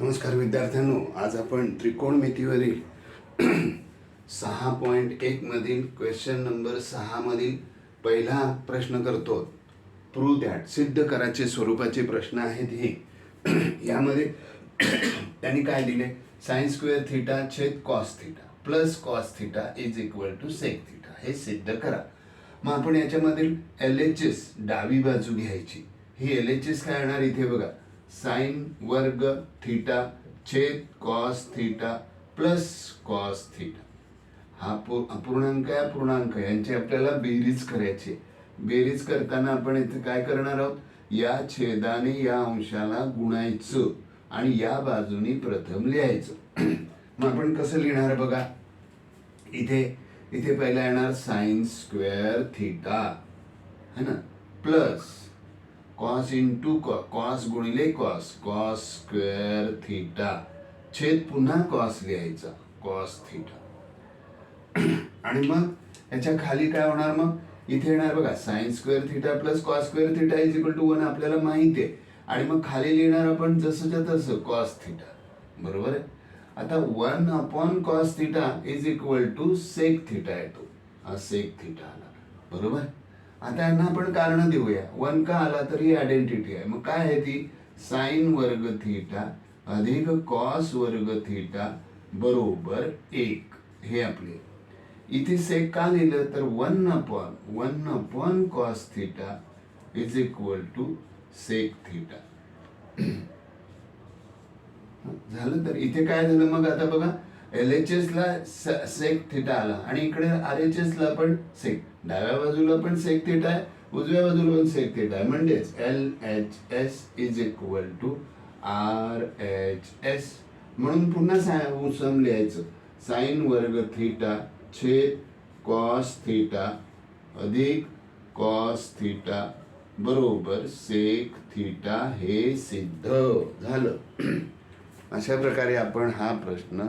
नमस्कार विद्यार्थ्यांनो आज आपण त्रिकोणमितीवरील सहा पॉईंट एक मधील क्वेश्चन नंबर सहा मधील पहिला प्रश्न करतो. प्रू दॅट सिद्ध कराचे स्वरूपाचे प्रश्न आहेत हे. यामध्ये त्यांनी काय दिले सायन्स स्क्वेअर थिटा छेद cos theta plus cos theta is equal to sec theta हे सिद्ध करा. मग आपण याच्यामधील एल एच एस डावी बाजू घ्यायची. ही एल एच एस काय येणार इथे बघा. साइन वर्ग थीटा छेद cos theta plus cos theta. हा पू- अपूर्णांक आहे अपूर्णांक यांची आपल्याला बेरीज करायची बेरीज करताना आपण इथे काय करणार आहोत? या छेदाने या अंशाला गुणायचं आणि या बाजूनी प्रथम लिहायचं. मग आपण कसं लिहिणार बघा? इथे इथे पहिला येणार साइन स्क्वेअर थीटा. है ना? प्लस कॉस इंटू कॉस गुणिले कॉस कॉस स्क्वेअर थिटा छेद पुन्हा कॉस लिहायचा कॉस थिटा आणि मग याच्या खाली काय होणार मग? इथे येणार बघा sine square theta plus cos square theta is equal to one आपल्याला माहिती आहे. आणि मग खाली लिहिणार आपण जसंच्या तसं कॉस थिटा बरोबर आहे? आता one upon cos theta is equal to sec theta येतो. हा सेक थिटा आला. बरोबर? आता यांना आपण कारण देऊया. वन का आला तर ही आयडेंटिटी आहे. मग काय आहे ती? साईन वर्ग थिटा अधिक कॉस वर्ग थिटा बरोबर एक. हे आपले. इथे सेक का लिहिलं तर one upon one upon cos theta is equal to sec theta. झालं तर इथे काय झालं मग आता बघा. एल एच एसला सेक थिटा आला. आणि इकडे आर एच एसला पण सेक डाव्या बाजूला पण सेक थिटा आहे उजव्या बाजूला पण सेक थिटा आहे. म्हणजेच L H S is equal to R H S म्हणून पुन्हा सा- सम लिहायचं. साईन वर्ग थिटा छेद कॉस थिटा अधिक कॉस थिटा बरोबर सेक थिटा हे सिद्ध झालं. अशा प्रकारे आपण हा प्रश्न